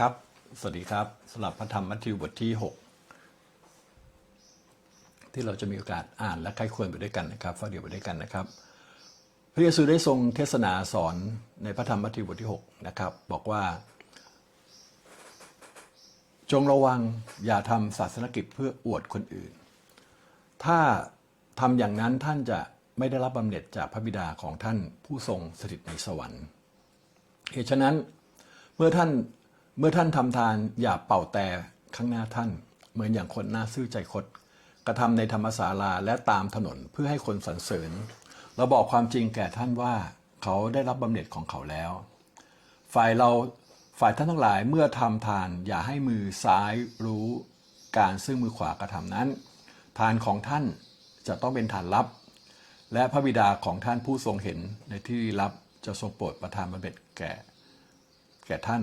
ครับ สวัสดีครับสำหรับพระธรรมมัทธิวบทที่ 6 ที่เราจะมีโอกาสอ่านและใครควรไปด้วยกันนะครับฟังเดียวไปด้วยกันนะครับ พระเยซูได้ทรงเทศนาสอนในพระธรรมมัทธิวบทที่ 6 นะครับ บอกว่า จงระวังอย่าทำศาสนกิจเพื่ออวดคนอื่น ถ้าทำอย่างนั้นท่านจะไม่ได้รับบำเหน็จจากพระบิดาของท่านผู้ทรงสถิตในสวรรค์เหตุฉะนั้นเมื่อท่าน เมื่อท่านทำทานอย่าเป่าแต่ข้างหน้าท่าน เหมือนอย่างคนหน้าซื่อใจคดกระทำในธรรมศาลาและตามถนนเพื่อให้คนสรรเสริญเราบอกความจริงแก่ท่านว่าเขาได้รับบำเหน็จของเขาแล้ว ฝ่ายเราฝ่ายท่านทั้งหลายเมื่อทำทานอย่าให้มือซ้ายรู้การซึ่งมือขวากระทำนั้น ทานของท่านจะต้องเป็นทานลับ และพระบิดาของท่านผู้ทรงเห็นในที่ลับจะทรงโปรดประทานบำเหน็จแก่ แก่ท่าน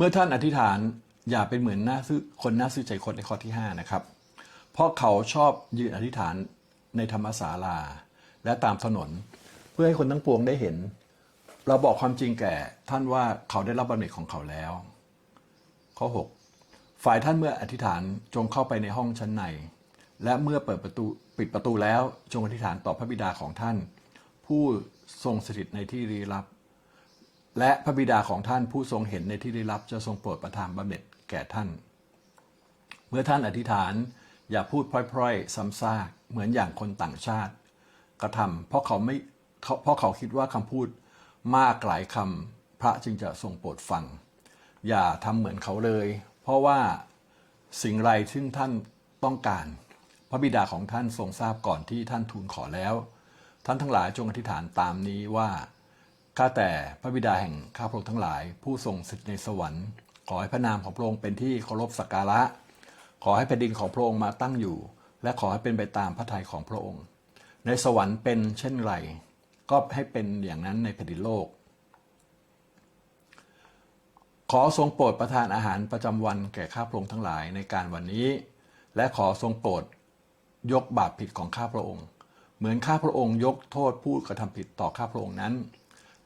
เมื่อท่านอธิษฐานอย่าเป็นเหมือนหน้าซื่อคนหน้าซื่อใจคดในข้อที่ 5 นะครับ เพราะเขาชอบยืนอธิษฐานในธรรมศาลา และตามถนน เพื่อให้คนทั้งปวงได้เห็น เราบอกความจริงแก่ท่านว่าเขาได้รับบำเหน็จของเขาแล้ว ข้อ 6 ฝ่ายท่านเมื่ออธิษฐานจงเข้าไปในห้องชั้นใน และเมื่อเปิดประตูปิดประตูแล้วจงอธิษฐานต่อพระบิดาของท่าน ผู้ทรงสถิตในที่ลี้ลับ และพระบิดาของท่านผู้ทรงเห็นในที่ลี้ลับจะทรงโปรดประทานบำเหน็จแก่ท่าน เมื่อท่านอธิษฐานอย่าพูดพร่อยๆ ซ้ำซากเหมือนอย่างคนต่างชาติ กระทำเพราะเขาไม่เขาเพราะเขาคิดว่าคำพูดมากหลายคำพระจึงจะทรงโปรดฟัง อย่าทำเหมือนเขาเลย เพราะว่าสิ่งไรซึ่งท่านต้องการ พระบิดาของท่านทรงทราบก่อนที่ท่านทูลขอแล้ว ท่านทั้งหลายจงอธิษฐานตามนี้ว่า ข้าแต่พระบิดาแห่งข้าพระองค์ทั้งหลาย ผู้ทรงสิทธิในสวรรค์ ขอให้พระนามของพระองค์เป็นที่เคารพสักการะ ขอให้แผ่นดินของพระองค์มาตั้งอยู่ และขอให้เป็นไปตามพระทัยของพระองค์ ในสวรรค์เป็นเช่นไร ก็ให้เป็นอย่างนั้นในแผ่นดินโลก ขอทรงโปรดประทานอาหารประจำวันแก่ข้าพระองค์ทั้งหลายในการวันนี้ และขอทรงโปรดยกบาปผิดของข้าพระองค์ เหมือนข้าพระองค์ยกโทษผู้กระทำผิดต่อข้าพระองค์นั้น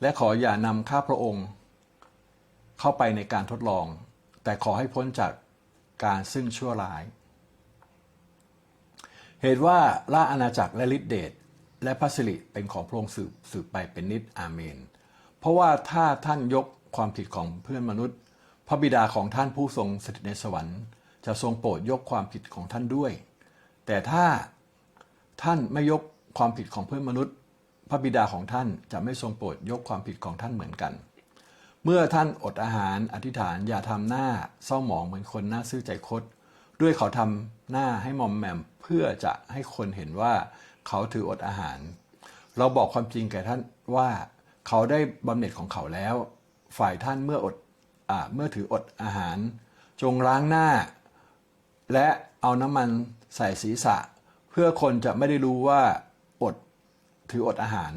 และขออย่านำข้าพระองค์ เข้าไปในการทดลอง แต่ขอให้พ้นจากการซึ่งชั่วร้าย เหตุว่าล่าอาณาจักรและฤทธิเดชและพระสิริเป็นของพระองค์สืบสืบไปเป็นนิจอาเมน เพราะว่าถ้าท่านยกความผิดของเพื่อนมนุษย์ พระบิดาของท่านผู้ทรงสถิตในสวรรค์ จะทรงโปรดยกความผิดของท่านด้วย แต่ถ้าท่านไม่ยกความผิดของเพื่อนมนุษย์ ระบิดาของท่านจะไม่ทรงโปรดยกความผิดของท่านเหมือนกัน เมื่อท่านอดอาหารอธิษฐานอย่าทำหน้าเศร้าหมองเหมือนคนหน้าซื่อใจคดด้วยเขาทำหน้าให้มอมแมมเพื่อจะให้คนเห็นว่าเขาถืออดอาหาร เราบอกความจริงแก่ท่านว่าเขาได้บำเหน็จของเขาแล้ว ฝ่ายท่านเมื่ออดอเมื่อถืออดอาหาร จงล้างหน้า และเอาน้ำมันใส่ศีรษะ เพื่อคนจะไม่ได้รู้ว่า ถืออดอาหาร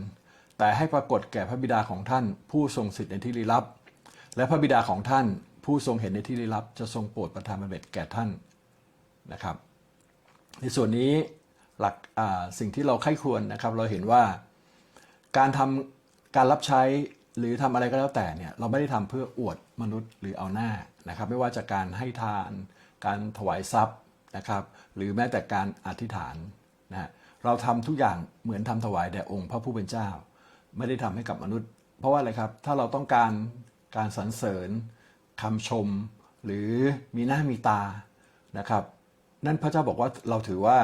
แต่ให้ปรากฏแก่พระบิดาของท่าน ผู้ทรงสิทธิ์ในที่ลี้ลับ และพระบิดาของท่าน ผู้ทรงเห็นในที่ลี้ลับ จะทรงโปรดประทานบำเหน็จแก่ท่านนะครับ ในส่วนนี้หลักสิ่งที่เราไข้ควรนะครับ เราเห็นว่าการทำการรับใช้หรือทำอะไรก็แล้วแต่เนี่ยเราไม่ได้ทำเพื่ออวดมนุษย์หรือเอาหน้านะครับ ไม่ว่าจะการให้ทาน การถวายทรัพย์นะครับ หรือแม้แต่การอธิษฐานนะฮะ เราทำทุกอย่างเหมือนทำถวายแด่องค์พระผู้เป็นเจ้า ไม่ได้ทำให้กับมนุษย์ เพราะว่าอะไรครับ ถ้าเราต้องการการสรรเสริญคำชม หรือมีหน้ามีตานะครับ นั่นพระเจ้าบอกว่าเราถือว่า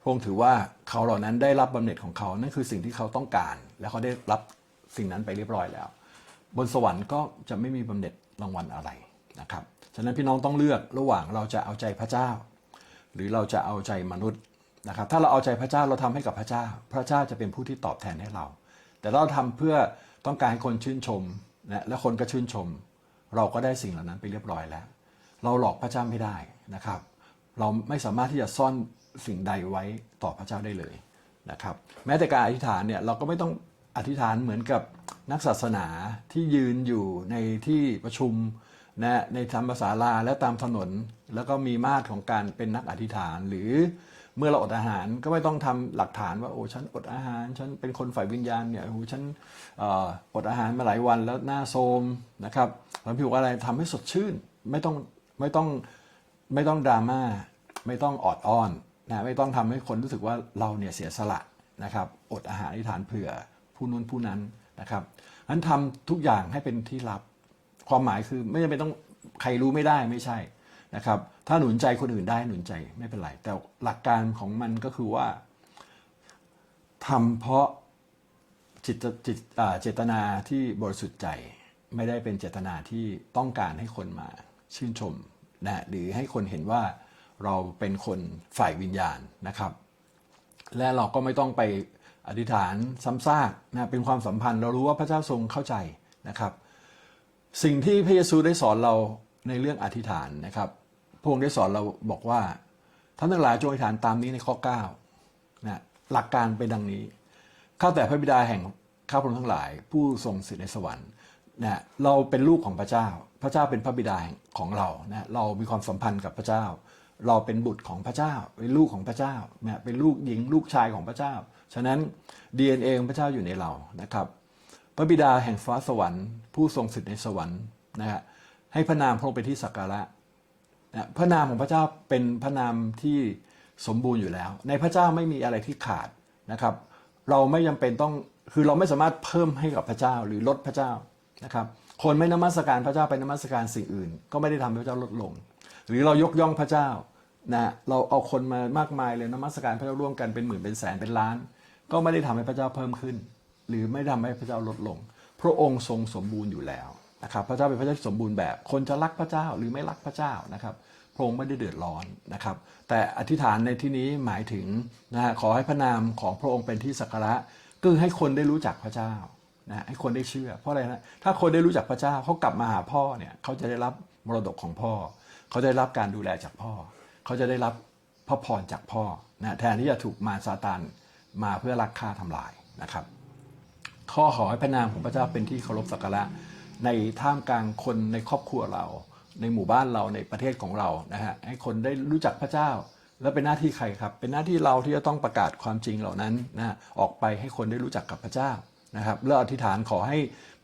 พระองค์ถือว่าเขาเหล่านั้นได้รับบำเหน็จของเขานั่นคือสิ่งที่เขาต้องการ และเขาได้รับสิ่งนั้นไปเรียบร้อยแล้ว บนสวรรค์ก็จะไม่มีบำเหน็จรางวัลอะไรนะครับฉะนั้นพี่น้องต้องเลือกระหว่างเราจะเอาใจพระเจ้า หรือเราจะเอาใจมนุษย์ นะครับถ้าเราเอาใจพระเจ้าเราทำให้กับพระเจ้า พระเจ้าจะเป็นผู้ที่ตอบแทนให้เรา แต่เราทำเพื่อต้องการให้คนชื่นชมนะและคนก็ชื่นชม เราก็ได้สิ่งเหล่านั้นไปเรียบร้อยแล้ว เราหลอกพระเจ้าไม่ได้นะครับ เราไม่สามารถที่จะซ่อนสิ่งใดไว้ต่อพระเจ้าได้เลยนะครับ แม้แต่การอธิษฐานเนี่ยเราก็ไม่ต้องอธิษฐานเหมือนกับนักศาสนาที่ยืนอยู่ในที่ประชุมนะในธรรมศาลาและตามถนน แล้วก็มีมาตรของการเป็นนักอธิษฐานหรือ เมื่อเราอดอาหารก็ไม่ต้องทำหลักฐานว่าโอ้ฉันอดอาหาร ฉันเป็นคนฝ่ายวิญญาณเนี่ยโอ้ฉันอดอาหารมาหลายวันแล้วหน้าโทรมนะครับแล้วพี่บอกว่าอะไรทำให้สดชื่นไม่ต้องไม่ต้องไม่ต้องดราม่าไม่ต้องออดอ้อนนะไม่ต้องทำให้คนรู้สึกว่าเราเนี่ยเสียสละนะครับอดอาหารอธิษฐานเผื่อผู้นู้นผู้นั้นนะครับนั้นทำทุกอย่างให้เป็นที่ลับ ความหมายคือไม่จำเป็นต้องใครรู้ไม่ได้ไม่ใช่นะครับ ถ้าหนุนใจคนอื่นได้หนุนใจไม่เป็นไร แต่หลักการของมันก็คือว่าทำเพราะจิตจิตเจตนาที่บริสุทธิ์ใจไม่ได้เป็นเจตนาที่ต้องการให้คนมาชื่นชมนะหรือให้คนเห็นว่าเราเป็นคนฝ่ายวิญญาณนะครับ และเราก็ไม่ต้องไปอธิษฐานซ้ำซากนะเป็นความสัมพันธ์ เรารู้ว่าพระเจ้าทรงเข้าใจนะครับ สิ่งที่พระเยซูได้สอนเราในเรื่องอธิษฐานนะครับ ระองค์ได้สอนเราบอกว่าท่านทั้งหลายจงอธิษฐานตามนี้ในข้อ9นะหลักการเป็นดังนี้ข้าแต่พระบิดาแห่งข้าพระองค์ทั้งหลาย ผู้ทรงสิทธิในสวรรค์นะเราเป็นลูกของพระเจ้า พระเจ้าเป็นพระบิดาแห่งของเรานะเรามีความสัมพันธ์กับพระเจ้า เราเป็นบุตรของพระเจ้า เป็นลูกของพระเจ้านะเป็นลูกหญิงลูกชายของพระเจ้า ฉะนั้น DNA ของพระเจ้าอยู่ในเรานะครับ พระบิดาแห่งฟ้าสวรรค์ ผู้ทรงสิทธิในสวรรค์นะฮะให้พระนามพระองค์เป็นที่สักการะ นะพระนามของพระเจ้าเป็นพระนามที่สมบูรณ์อยู่แล้ว ในพระเจ้าไม่มีอะไรที่ขาดนะครับ เราไม่จำเป็นต้องคือเราไม่สามารถเพิ่มให้กับพระเจ้าหรือลดพระเจ้านะครับคนไม่นมัสการพระเจ้าไปนมัสการสิ่งอื่น ก็ไม่ได้ทำให้พระเจ้าลดลง หรือเรายกย่องพระเจ้านะเราเอาคนมามากมายเลยนมัสการพระเจ้าร่วมกันเป็นหมื่นเป็นแสนเป็นล้าน ก็ไม่ได้ทำให้พระเจ้าเพิ่มขึ้น หรือไม่ทำให้พระเจ้าลดลง พระองค์ทรงสมบูรณ์อยู่แล้ว นะครับพระเจ้าเป็นพระเจ้าที่สมบูรณ์แบบคนจะรักพระเจ้าหรือไม่รักพระเจ้านะครับพระองค์ไม่ได้เดือดร้อนนะครับ แต่อธิษฐานในที่นี้หมายถึงนะฮะขอให้พระนามของพระองค์เป็นที่สักการะคือให้คนได้รู้จักพระเจ้านะให้คนได้เชื่อ เพราะอะไรนะถ้าคนได้รู้จักพระเจ้าเขากลับมาหาพ่อเนี่ยเขาจะได้รับมรดกของพ่อ เขาจะได้รับการดูแลจากพ่อ เขาจะได้รับพระพรจากพ่อนะแทนที่จะถูกมารซาตานมาเพื่อลักฆ่าทำลายนะครับ ข้อขอให้พระนามของพระเจ้าเป็นที่เคารพสักการะ ในท่ามกลางคนในครอบครัวเรา ในหมู่บ้านเราในประเทศของเรานะฮะให้คนได้รู้จักพระเจ้า แล้วเป็นหน้าที่ใครครับ เป็นหน้าที่เราที่จะต้องประกาศความจริงเหล่านั้นนะออกไปให้คนได้รู้จักกับพระเจ้านะครับแล้วอธิษฐานขอให้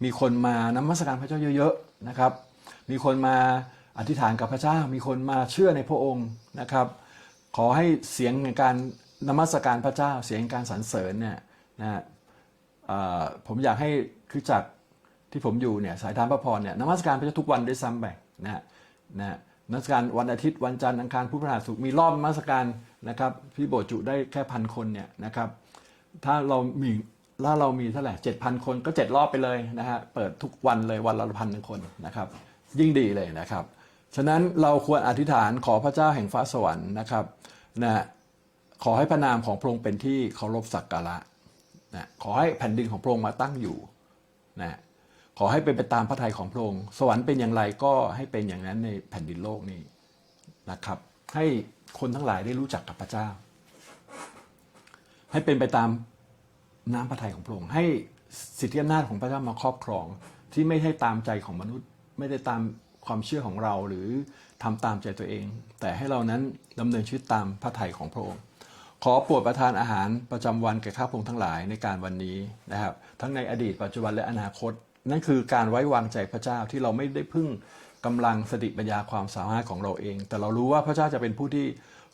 มีคนมานมัสการพระเจ้าเยอะๆนะครับ มีคนมาอธิษฐานกับพระเจ้า มีคนมาเชื่อในพระองค์นะครับ ขอให้เสียงในการนมัสการพระเจ้า เสียงการสรรเสริญเนี่ยนะฮะผมอยากให้คือจาก ที่ผมอยู่เนี่ยสายทานพระพรเนี่ยนมัสการพระเจ้าทุกวันด้วยซ้ำไปนะฮะนะฮะนมัสการวันอาทิตย์วันจันทร์อังคารพุธพฤหัสศุกร์มีรอบนมัสการนะครับพี่โบสถ์จุได้แค่พันคนเนี่ยนะครับถ้าเรามีถ้าเรามีเท่าไหร่เจ็ดพันคนก็เจ็ดรอบไปเลยนะฮะเปิดทุกวันเลยวันละพันหนึ่งคนนะครับยิ่งดีเลยนะครับฉะนั้นเราควรอธิษฐานขอพระเจ้าแห่งฟ้าสวรรค์นะครับนะฮะขอให้พระนามของพระองค์เป็นที่เคารพสักการะนะขอให้แผ่นดินของพระองค์มาตั้งอยู่นะ ขอให้เป็นไปตามพระทัยของพระองค์สวรรค์เป็นอย่างไรก็ให้เป็นอย่างนั้นในแผ่นดินโลกนี้นะครับ ให้คนทั้งหลายได้รู้จักกับพระเจ้า ให้เป็นไปตามน้ำพระทัยของพระองค์ให้สิทธิอำนาจของพระเจ้ามาครอบครองที่ไม่ให้ตามใจของมนุษย์ ไม่ได้ตามความเชื่อของเราหรือทำตามใจตัวเอง แต่ให้เรานั้นดำเนินชีวิตตามพระทัยของพระองค์ ขอโปรดประทานอาหารประจำวันแก่ข้าพงทั้งหลายในการวันนี้นะครับ ทั้งในอดีตปัจจุบันและอนาคต นั่นคือการไว้วางใจพระเจ้าที่เราไม่ได้พึ่งกำลังสติปัญญาความสามารถของเราเอง แต่เรารู้ว่าพระเจ้าจะเป็นผู้ที่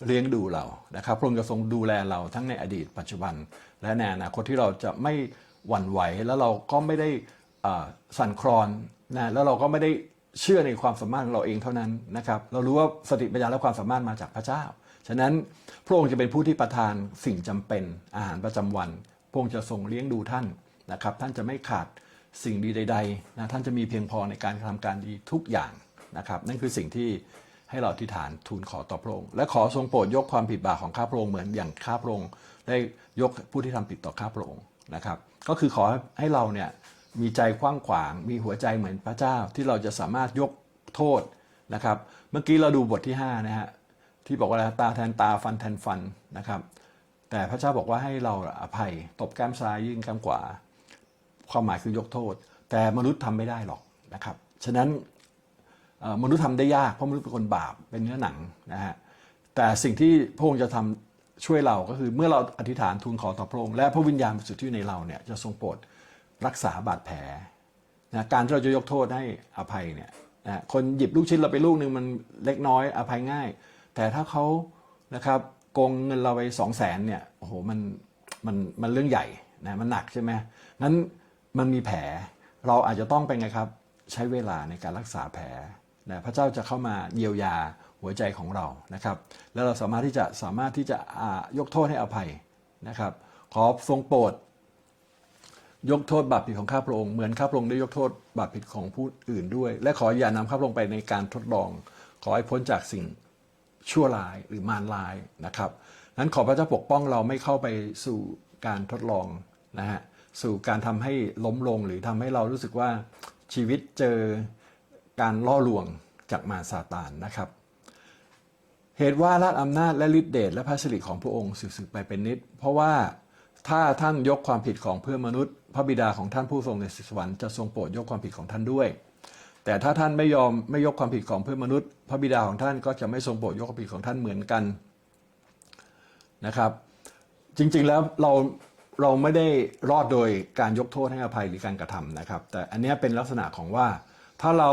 เลี้ยงดูเรานะครับพระองค์จะทรงดูแลเราทั้งในอดีตปัจจุบัน และในอนาคตที่เราจะไม่หวั่นไหว แล้วเราก็ไม่ได้สั่นคลอนนะแล้วเราก็ไม่ได้เชื่อในความสามารถของเราเองเท่านั้นนะครับเรารู้ว่าสติปัญญาและความสามารถมาจากพระเจ้า ฉะนั้นพระองค์จะเป็นผู้ที่ประทานสิ่งจำเป็นอาหารประจำวัน พระองค์จะทรงเลี้ยงดูท่านนะครับท่านจะไม่ขาด สิ่งดีใดๆนะท่านจะมีเพียงพอในการทำการดีทุกอย่างนะครับนั่นคือสิ่งที่ให้เราอธิษฐานทูลขอต่อพระองค์และขอทรงโปรดยกความผิดบาปของข้าพระองค์เหมือนอย่างข้าพระองค์ได้ยกผู้ที่ทำผิดต่อข้าพระองค์นะครับ ก็คือขอให้เราเนี่ยมีใจกว้างขวาง มีหัวใจเหมือนพระเจ้าที่เราจะสามารถยกโทษนะครับ เมื่อกี้เราดูบทที่5นะฮะที่บอกว่าตาแทนตาฟันแทนฟันนะครับ แต่พระเจ้าบอกว่าให้เราอภัยตบแก้มซ้ายยื่นแก้มขวา ความหมายคือยกโทษ แต่มนุษย์ทำไม่ได้หรอกนะครับ ฉะนั้นมนุษย์ทำได้ยากเพราะมนุษย์เป็นคนบาปเป็นเนื้อหนังนะฮะแต่สิ่งที่พระองค์จะทำช่วยเราก็คือเมื่อเราอธิษฐานทูลขอต่อพระองค์และพระวิญญาณบริสุทธิ์ที่อยู่ในเราเนี่ยจะทรงโปรดรักษาบาดแผลนะการที่เราจะยกโทษให้อภัยเนี่ยนะคนหยิบลูกชิ้นเราไปลูกหนึ่งมันเล็กน้อยอภัยง่าย แต่ถ้าเขานะครับโกงเงินเราไปสองแสนเนี่ยโอ้โหมันมันมันเรื่องใหญ่นะมันหนักใช่ไหมงั้น มันมีแผล เราอาจจะต้องเป็นไงครับ ใช้เวลาในการรักษาแผลนะพระเจ้าจะเข้ามาเยียวยาหัวใจของเรานะครับ แล้วเราสามารถที่จะสามารถที่จะยกโทษให้อภัยนะครับ ขอทรงโปรดยกโทษบาปผิดของข้าพระองค์เหมือนข้าพระองค์ได้ยกโทษบาปผิดของผู้อื่นด้วย และขออย่านำข้าพระองค์ไปในการทดลอง ขอให้พ้นจากสิ่งชั่วร้ายหรือมารร้ายนะครับนั้นขอพระเจ้าปกป้องเราไม่เข้าไปสู่การทดลองนะฮะ สู่การทำให้ล้มลงหรือทำให้เรารู้สึกว่าชีวิตเจอการล่อลวงจากมารซาตานนะครับ เหตุว่าราชอำนาจและฤทธิเดชและพระสิริของพระองค์สืบไปเป็นนิด เพราะว่าถ้าท่านยกความผิดของเพื่อนมนุษย์ พระบิดาของท่านผู้ทรงในสวรรค์จะทรงโปรดยกความผิดของท่านด้วย แต่ถ้าท่านไม่ยอมไม่ยกความผิดของเพื่อนมนุษย์ พระบิดาของท่านก็จะไม่ทรงโปรดยกความผิดของท่านเหมือนกันนะครับ จริงๆแล้วเรา เราไม่ได้รอดโดยการยกโทษให้อภัยหรือการกระทำนะครับ แต่อันนี้เป็นลักษณะของว่าถ้าเรา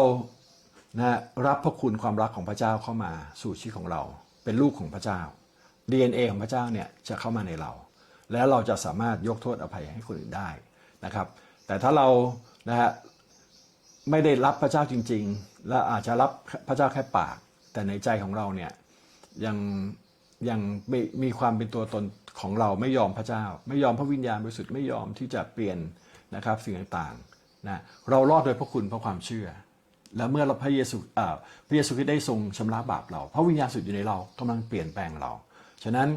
นะรับพระคุณความรักของพระเจ้าเข้ามาสู่ชีวิตของเรา เป็นลูกของพระเจ้า DNA ของพระเจ้าเนี่ยจะเข้ามาในเรา แล้วเราจะสามารถยกโทษอภัยให้คนอื่นได้นะครับ แต่ถ้าเรานะฮะไม่ได้รับพระเจ้าจริง ๆ และอาจจะรับพระเจ้าแค่ปาก แต่ในใจของเราเนี่ยยัง ยังมีมีความเป็นตัวตนของเราไม่ยอมพระเจ้า ไม่ยอมพระวิญญาณบริสุทธิ์ไม่ยอมที่จะเปลี่ยนนะครับสิ่งต่างๆนะเรารอดโดยพระคุณเพราะความเชื่อ แล้วเมื่อเราพระเยซูพระเยซูคริสต์ได้ทรงชำระบาปเรา พระวิญญาณสุดอยู่ในเรากำลังเปลี่ยนแปลงเรา ฉะนั้น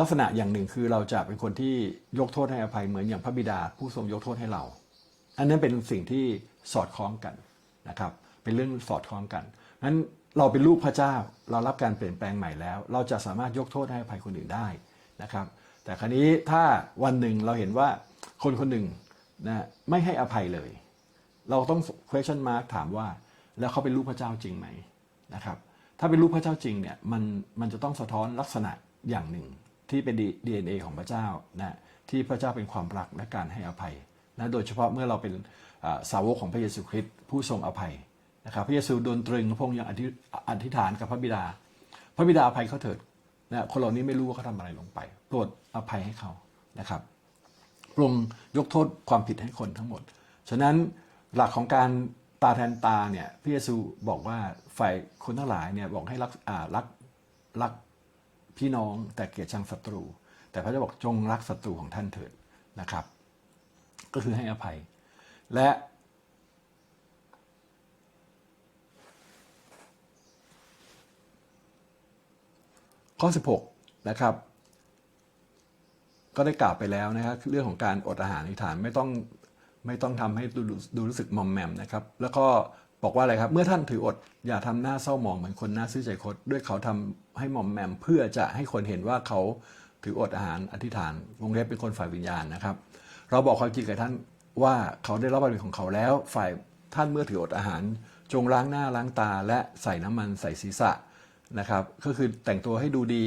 ลักษณะอย่างหนึ่งคือเราจะเป็นคนที่ยกโทษให้อภัยเหมือนอย่างพระบิดาผู้ทรงยกโทษให้เรา อันนั้นเป็นสิ่งที่สอดคล้องกันนะครับ เป็นเรื่องสอดคล้องกันนั้น เราเป็นลูกพระเจ้า เรารับการเปลี่ยนแปลงใหม่แล้ว เราจะสามารถยกโทษให้อภัยคนอื่นได้นะครับ แต่ครนี้ถ้าวันหนึ่งเราเห็นว่าคนคนหนึ่งนะไม่ให้อภัยเลย เราต้อง question mark ถามว่าแล้วเขาเป็นลูกพระเจ้าจริงไหมนะครับถ้าเป็นลูกพระเจ้าจริงเนี่ยมันมันจะต้องสะท้อนลักษณะอย่างหนึ่งที่เป็น DNA ของพระเจ้านะที่พระเจ้าเป็นความรักและการให้อภัยนะโดยเฉพาะเมื่อเราเป็นสาวกของพระเยซูคริสต์ผู้ทรงอภัย นะครับพระเยซูโดนตรึงพระองค์ยังอธิอธิษฐานกับพระบิดา พระบิดาอภัยเขาเถิดนะคนเหล่านี้ไม่รู้ว่าเขาทำอะไรลงไป โปรดอภัยให้เขานะครับพระองค์ยกโทษความผิดให้คนทั้งหมด ฉะนั้นหลักของการตาแทนตาเนี่ยพระเยซูบอกว่าฝ่ายคนทั้งหลายเนี่ยบอกให้รักอ่ารักรักพี่น้องแต่เกลียดชังศัตรู แต่พระเจ้าบอกจงรักศัตรูของท่านเถิดนะครับ ก็คือให้อภัย และ ข้อ 16 นะครับ ก็ได้กล่าวไปแล้วนะครับเรื่องของการอดอาหารอธิษฐานไม่ต้องไม่ต้องทำให้ดูดูรู้สึกมอมแมมนะครับ แล้วก็บอกว่าอะไรครับ เมื่อท่านถืออดอย่าทำหน้าเศร้าหมองเหมือนคนหน้าซื่อใจคดด้วยเขาทำให้มอมแมม เพื่อจะให้คนเห็นว่าเขาถืออดอาหารอธิษฐานวงเล็บเป็นคนฝ่ายวิญญาณนะครับ เราบอกความจริงกับท่านว่าเขาได้รับบารมีของเขาแล้ว ฝ่ายท่านเมื่อถืออดอาหาร จงล้างหน้าล้างตา และใส่น้ำมันใส่ศีรษะ นะครับ ก็คือแต่งตัวให้ดูดี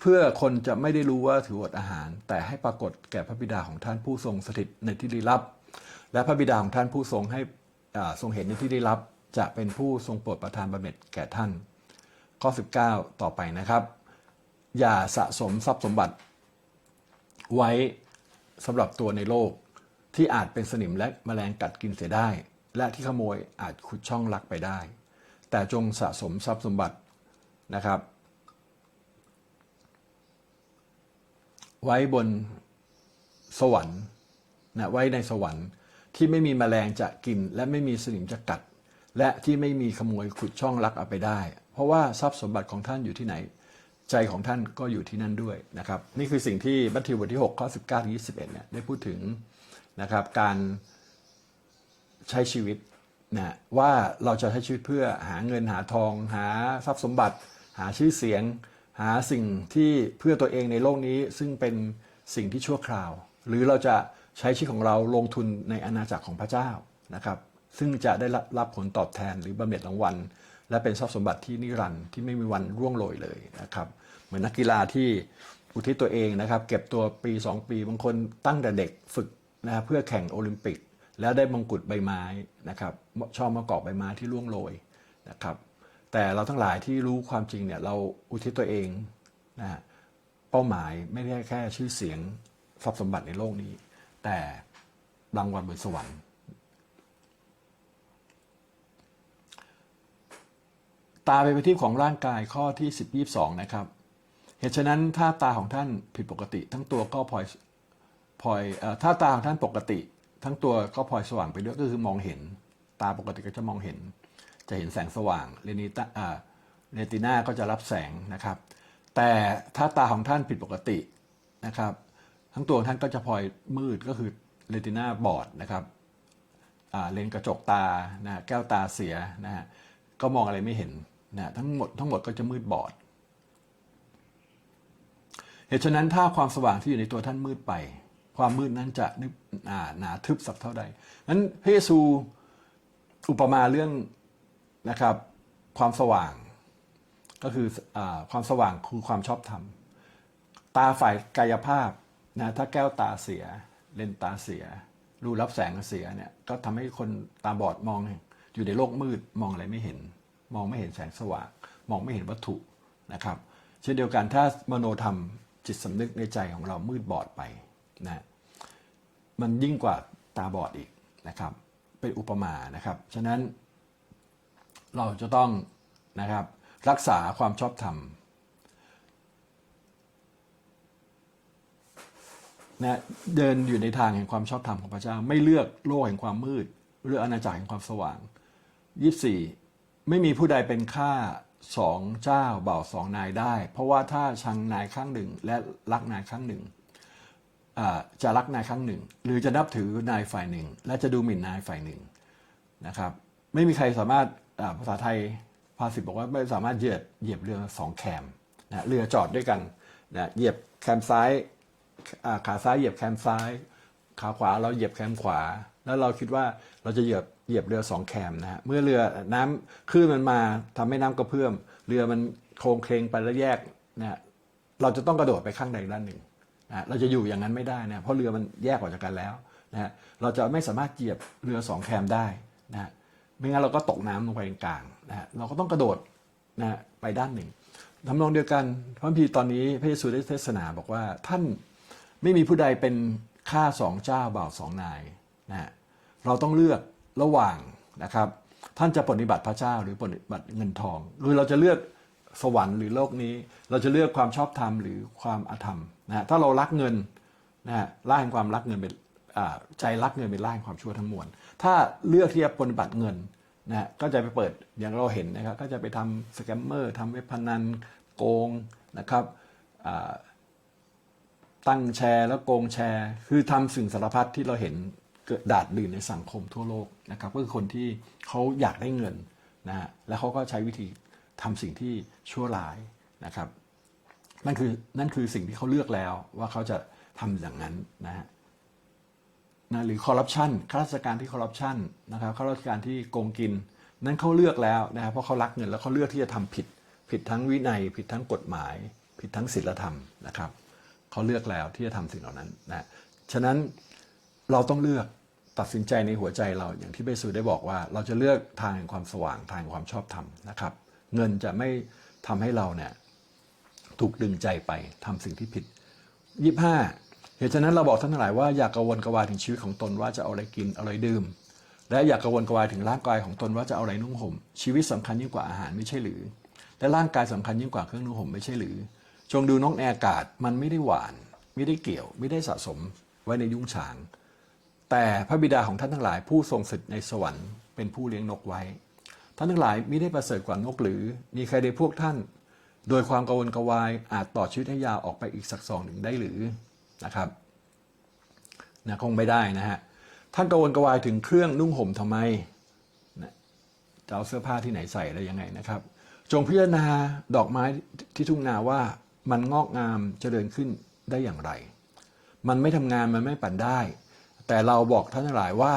เพื่อคนจะไม่ได้รู้ว่าถืออดอาหาร แต่ให้ปรากฏแก่พระบิดาของท่านผู้ทรงสถิตในที่ลี้ลับ และพระบิดาของท่านผู้ทรงให้ทรงเห็นในที่ลี้ลับ จะเป็นผู้ทรงโปรดประทานบำเหน็จแก่ท่าน ข้อ 19 ต่อไปนะครับ อย่าสะสมทรัพย์สมบัติ ไว้สำหรับตัวในโลกที่อาจเป็นสนิมและแมลงกัดกินเสียได้ และที่ขโมยอาจขุดช่องลักไปได้ แต่จงสะสมทรัพย์สมบัติ นะครับ ไว้บนสวรรค์นะไว้ในสวรรค์ที่ไม่มีแมลงจะกิน และไม่มีสนิมจะกัด และที่ไม่มีขโมยขุดช่องลักเอาไปได้ เพราะว่าทรัพย์สมบัติของท่านอยู่ที่ไหน ใจของท่านก็อยู่ที่นั่นด้วยนะครับ นี่คือสิ่งที่มัทธิวบทที่6ข้อ19ถึง21เนี่ยได้พูดถึงนะครับการใช้ชีวิตนะว่าเราจะใช้ชีวิตเพื่อหาเงินหาทองหาทรัพย์สมบัติ หาชื่อเสียง หาสิ่งที่เพื่อตัวเองในโลกนี้ ซึ่งเป็นสิ่งที่ชั่วคราว หรือเราจะใช้ชีวิตของเราลงทุนในอาณาจักรของพระเจ้านะครับ ซึ่งจะได้รับผลตอบแทนหรือบำเหน็จรางวัล และเป็นทรัพย์สมบัติที่นิรันดร์ที่ไม่มีวันร่วงโรยเลยนะครับ เหมือนนักกีฬาที่อุทิศตัวเองนะครับ เก็บตัวปี 2 ปีบางคนตั้งแต่เด็กฝึกนะเพื่อแข่งโอลิมปิก แล้วได้มงกุฎใบไม้นะครับชอบมากอกใบไม้ที่ร่วงโรยนะครับ แต่เราทั้งหลายที่รู้ความจริงเนี่ยเราอุทิศตัวเองนะเป้าหมายไม่ได้แค่ชื่อเสียงทรัพย์สมบัติในโลกนี้ แต่รางวัลบนสวรรค์ ตาเป็นประทีปของร่างกายข้อที่10 22นะครับเหตุฉะนั้นถ้าตาของท่านผิดปกติ ทั้งตัวก็พลอยพลอยถ้าตาของท่านปกติ ทั้งตัวก็พลอยสว่างไปด้วยก็คือมองเห็น ตาปกติก็จะมองเห็น จะเห็นแสงสว่างเรนิตาเรติน่าก็จะรับแสงนะครับ แต่ถ้าตาของท่านผิดปกตินะครับ ทั้งตัวท่านก็จะพลอยมืดก็คือเรติน่าบอดนะครับเลนกระจกตานะแก้วตาเสียนะฮะก็มองอะไรไม่เห็นนะฮะทั้งหมดทั้งหมดก็จะมืดบอด เหตุฉะนั้นถ้าความสว่างที่อยู่ในตัวท่านมืดไป ความมืดนั้นจะนึกอ่าหนาทึบสักเท่าใดนั้นพระเยซูอุปมาเรื่อง นะครับ ความสว่างก็คืออความสว่างคือความชอบธรรม ตาฝ่ายกายภาพนะถ้าแก้วตาเสีย เลนตาเสีย รูรับแสงเสียเนี่ยก็ทำให้คนตาบอดมองอยู่ในโลกมืดมองอะไรไม่เห็น มองไม่เห็นแสงสว่าง มองไม่เห็นวัตถุนะครับ เช่นเดียวกันถ้ามโนธรรมจิตสำนึกในใจของเรามืดบอดไปนะมันยิ่งกว่าตาบอดอีกนะครับ เป็นอุปมานะครับ ฉะนั้น เราจะต้องนะครับรักษาความชอบธรรมนะเดินอยู่ในทางแห่งความชอบธรรมของพระเจ้า ไม่เลือกโลกแห่งความมืดเลือกอาณาจักรแห่งความสว่างยี่สี่ไม่มีผู้ใดเป็นข้าสองเจ้าบ่าวสองนายได้ เพราะว่าถ้าชังนายข้างหนึ่งและรักนายข้างหนึ่งจะรักนายข้างหนึ่ง หรือจะนับถือนายฝ่ายหนึ่ง และจะดูหมิ่นนายฝ่ายหนึ่งนะครับ ไม่มีใครสามารถ ภาษาไทยภาษิตบอกว่าไม่สามารถเหยียบเหยียบเรือสองแคมนะเรือจอดด้วยกันนะเหยียบแคมซ้ายขาซ้ายเหยียบแคมซ้าย ขาขวาเราเหยียบแคมขวา แล้วเราคิดว่าเราจะเหยียบเหยียบเรือสองแคมนะฮะเมื่อเรือน้ำคลื่นมันมาทำให้น้ำกระเพื่อม เรือมันโครงเคลงไปแล้วแยกนะเราจะต้องกระโดดไปข้างใดด้านหนึ่งนะเราจะอยู่อย่างนั้นไม่ได้นะเพราะเรือมันแยกออกจากกันแล้วนะเราจะไม่สามารถเหยียบเรือสองแคมได้นะ ไม่งั้นเราก็ตกน้ำลงไปกลางนะฮะเราก็ต้องกระโดดนะฮะไปด้านหนึ่งทำนองเดียวกันพระคัมภีตอนนี้พระเยซูได้เทศนาบอกว่าท่านไม่มีผู้ใดเป็นข้าสองเจ้าบ่าวสองนายนะฮะเราต้องเลือกระหว่างนะครับ ท่านจะปฏิบัติพระเจ้าหรือปฏิบัติเงินทองหรือเราจะเลือกสวรรค์หรือโลกนี้ เราจะเลือกความชอบธรรมหรือความอาธรรมนะถ้าเรารักเงินนะฮะล่าแห่งความรักเงินเป็น ใจรักเงินเป็นล่างความชั่วทั้งมวล ถ้าเลือกที่จะปฏิบัติเงินนะฮะก็จะไปเปิดอย่างเราเห็นนะครับก็จะไปทำสแกมเมอร์ทำเว็บพนันโกงนะครับตั้งแชร์แล้วโกงแชร์ คือทำสิ่งสารพัดที่เราเห็นเกิดดาดดื่นในสังคมทั่วโลกนะครับก็คือคนที่เขาอยากได้เงินนะฮะแล้วเขาก็ใช้วิธีทำสิ่งที่ชั่วร้ายนะครับนั่นคือนั่นคือสิ่งที่เขาเลือกแล้วว่าเขาจะทำอย่างนั้นนะฮะ นะหรือคอร์รัปชันข้าราชการที่คอร์รัปชันนะครับข้าราชการที่โกงกิน นั้นเขาเลือกแล้วนะครับเพราะเขารักเงินแล้วเขาเลือกที่จะทำผิด ผิดทั้งวินัย ผิดทั้งกฎหมาย ผิดทั้งศีลธรรมนะครับเขาเลือกแล้วที่จะทำสิ่งเหล่านั้นนะฉะนั้นเราต้องเลือกตัดสินใจในหัวใจเราอย่างที่เบซูได้บอกว่า เราจะเลือกทางแห่งความสว่างทางแห่งความชอบธรรมนะครับ เงินจะไม่ทำให้เราเนี่ยถูกดึงใจไปทำสิ่งที่ผิดยี่ห้า เหตุฉะนั้นเราบอกท่านทั้งหลายว่าอย่ากกังวลกวายถึงชีวิตของตนว่าจะเอาอะไรกินเอาอะไรดื่ม และอย่ากกังวลกวายถึงร่างกายของตนว่าจะเอาอะไรนุ่งห่มชีวิตสำคัญยิ่งกว่าอาหารไม่ใช่หรือ และร่างกายสำคัญยิ่งกว่าเครื่องนุ่งห่มไม่ใช่หรือ จงดูนกในอากาศมันไม่ได้หวาน ไม่ได้เกี่ยว ไม่ได้สะสมไว้ในยุ้งฉาง แต่พระบิดาของท่านทั้งหลายผู้ทรงสิทธิ์ในสวรรค์เป็นผู้เลี้ยงนกไว้ ท่านทั้งหลายมิได้ประเสริฐกว่านกหรือมีใครในพวกท่าน โดยความกังวลกวายอาจต่อชีวิตให้ยาวออกไปอีกสักสองหนึ่งได้หรือ นะครับนะคงไม่ได้นะฮะท่านกังวลกวายถึงเครื่องนุ่งห่มทำไมนะจะเอาเสื้อผ้าที่ไหนใส่อะไรยังไงนะครับ จงพิจารณาดอกไม้ที่ทุ่งนาว่ามันงอกงามเจริญขึ้นได้อย่างไร มันไม่ทำงานมันไม่ปั่นได้ แต่เราบอกท่านทั้งหลายว่า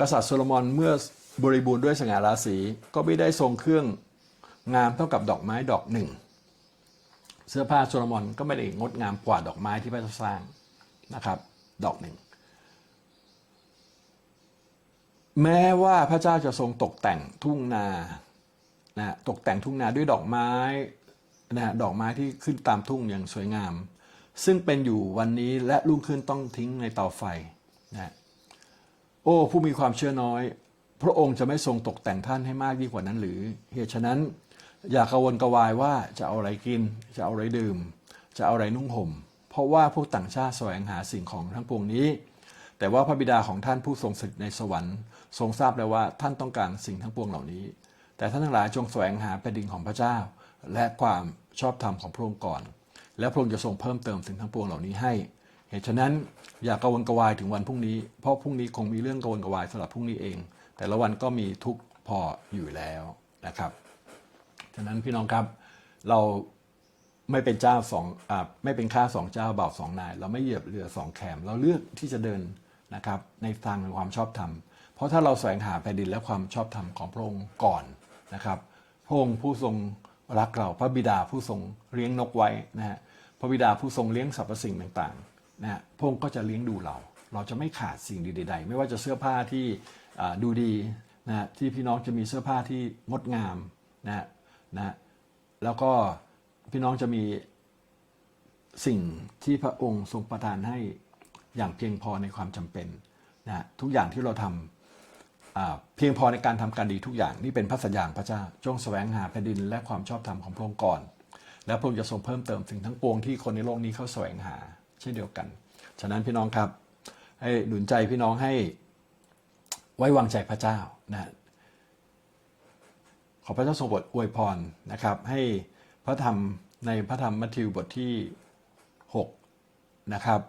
กษัตริย์โซโลมอนเมื่อบริบูรณ์ด้วยสง่าราศีก็ไม่ได้ทรงเครื่องงามเท่ากับดอกไม้ดอกหนึ่ง เสื้อผ้าโซโลมอนก็ไม่ได้งดงามกว่าดอกไม้ที่พระเจ้าสร้างนะครับ ดอกหนึ่ง แม้ว่าพระเจ้าจะทรงตกแต่งทุ่งนานะตกแต่งทุ่งนาด้วยดอกไม้นะดอกไม้ที่ขึ้นตามทุ่งอย่างสวยงาม ซึ่งเป็นอยู่วันนี้และรุ่งขึ้นต้องทิ้งในเตาไฟนะโอ้ผู้มีความเชื่อน้อย พระองค์จะไม่ทรงตกแต่งท่านให้มากยิ่งกว่านั้นหรือเหตุฉะนั้น อย่ากระวนกระวายว่าจะเอาอะไรกิน จะเอาอะไรดื่ม จะเอาอะไรนุ่งห่ม เพราะว่าพวกต่างชาติแสวงหาสิ่งของทั้งปวงนี้ แต่ว่าพระบิดาของท่านผู้ทรงสถิตในสวรรค์ ทรงทราบแล้วว่าท่านต้องการสิ่งทั้งปวงเหล่านี้ แต่ท่านทั้งหลายจงแสวงหาแผ่นดินของพระเจ้า และความชอบธรรมของพระองค์ก่อน และพระองค์จะทรงเพิ่มเติมสิ่งทั้งปวงเหล่านี้ให้ เหตุฉะนั้นอย่ากระวนกระวายถึงวันพรุ่งนี้ เพราะพรุ่งนี้คงมีเรื่องกระวนกระวายสำหรับพรุ่งนี้เอง แต่ละวันก็มีทุกพออยู่แล้วนะครับะนั้นพี่น้องครับเราไม่เป็นเจ้าสองอไม่เป็นข้าสองเจ้าบ่าวสองนาย เราไม่เหยียบเรือสองแคมเราเลือกที่จะเดินนะครับในทางความชอบธรรม เพราะถ้าเราแสวงหาแผ่นดินและความชอบธรรมของพระองค์ก่อนนะครับพระองค์ผู้ทรงรักเราพระบิดาผู้ทรงเลี้ยงนกไว้นะฮะพระบิดาผู้ทรงเลี้ยงสรรพสิ่งต่างๆนะฮะพระองค์ก็จะเลี้ยงดูเรา เราจะไม่ขาดสิ่งดีใดๆไม่ว่าจะเสื้อผ้าที่ดูดีนะฮะที่พี่น้องจะมีเสื้อผ้าที่งดงามนะฮะ นะฮะแล้วก็พี่น้องจะมีสิ่งที่พระองค์ทรงประทานให้อย่างเพียงพอในความจำเป็นนะฮะทุกอย่างที่เราทำอ่าเพียงพอในการทำการดีทุกอย่างนี่เป็นพระสัญญาของพระเจ้าจงแสวงหาแผ่นดินและความชอบธรรมของพระองค์ก่อน แล้วพระองค์จะทรงเพิ่มเติมสิ่งทั้งปวงที่คนในโลกนี้เขาแสวงหา เช่นเดียวกัน ฉะนั้นพี่น้องครับให้หนุนใจพี่น้องให้ไว้วางใจพระเจ้านะ ขอพระเจ้าทรงโปรดอวยพรนะครับ ให้พระธรรมในพระธรรมมัทธิวบทที่ 6 นะครับ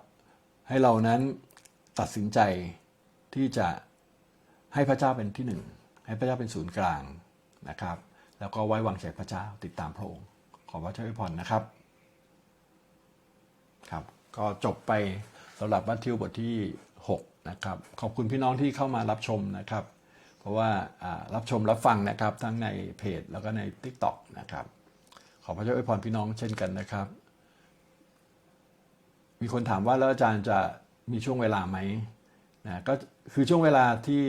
ให้เรานั้นตัดสินใจที่จะให้พระเจ้าเป็นที่หนึ่งให้พระเจ้าเป็นศูนย์กลางนะครับ แล้วก็ไว้วางใจพระเจ้าติดตามพระองค์ขอพระเจ้าอวยพรนะครับครับก็จบไปสำหรับมัทธิวบทที่ 6 นะครับ ขอบคุณพี่น้องที่เข้ามารับชมนะครับ เพราะว่าอ่ารับชมรับฟังนะครับทั้งในเพจแล้วก็ใน t ิ k t o k นะครับ ขอพระเจ้าอวยพรพี่น้องเช่นกันนะครับ มีคนถามว่าแล้วอาจารย์จะมีช่วงเวลาไหมนะก็คือช่วงเวลาที่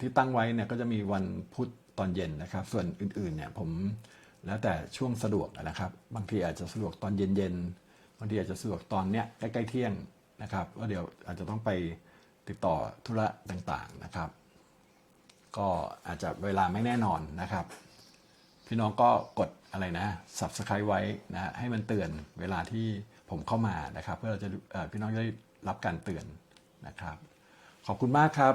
ที่ตั้งไว้เนี่ยก็จะมีวันพุธตอนเย็นนะครับ ส่วนอื่นๆเนี่ยผมแล้วแต่ช่วงสะดวกนะครับ บางทีอาจจะสะดวกตอนเย็นๆบางทีอาจจะสะดวกตอนเนี้ยใกล้ๆเที่ยงนะครับก็เดี๋ยวอาจจะต้องไปติดต่อธุระต่างๆนะครับ ก็อาจจะเวลาไม่แน่นอนนะครับ พี่น้องก็กดอะไรนะ subscribe ไว้นะฮะให้มันเตือนเวลาที่ผมเข้ามานะครับ เพื่อเราจะพี่น้องจะได้รับการเตือนนะครับ ขอบคุณมากครับ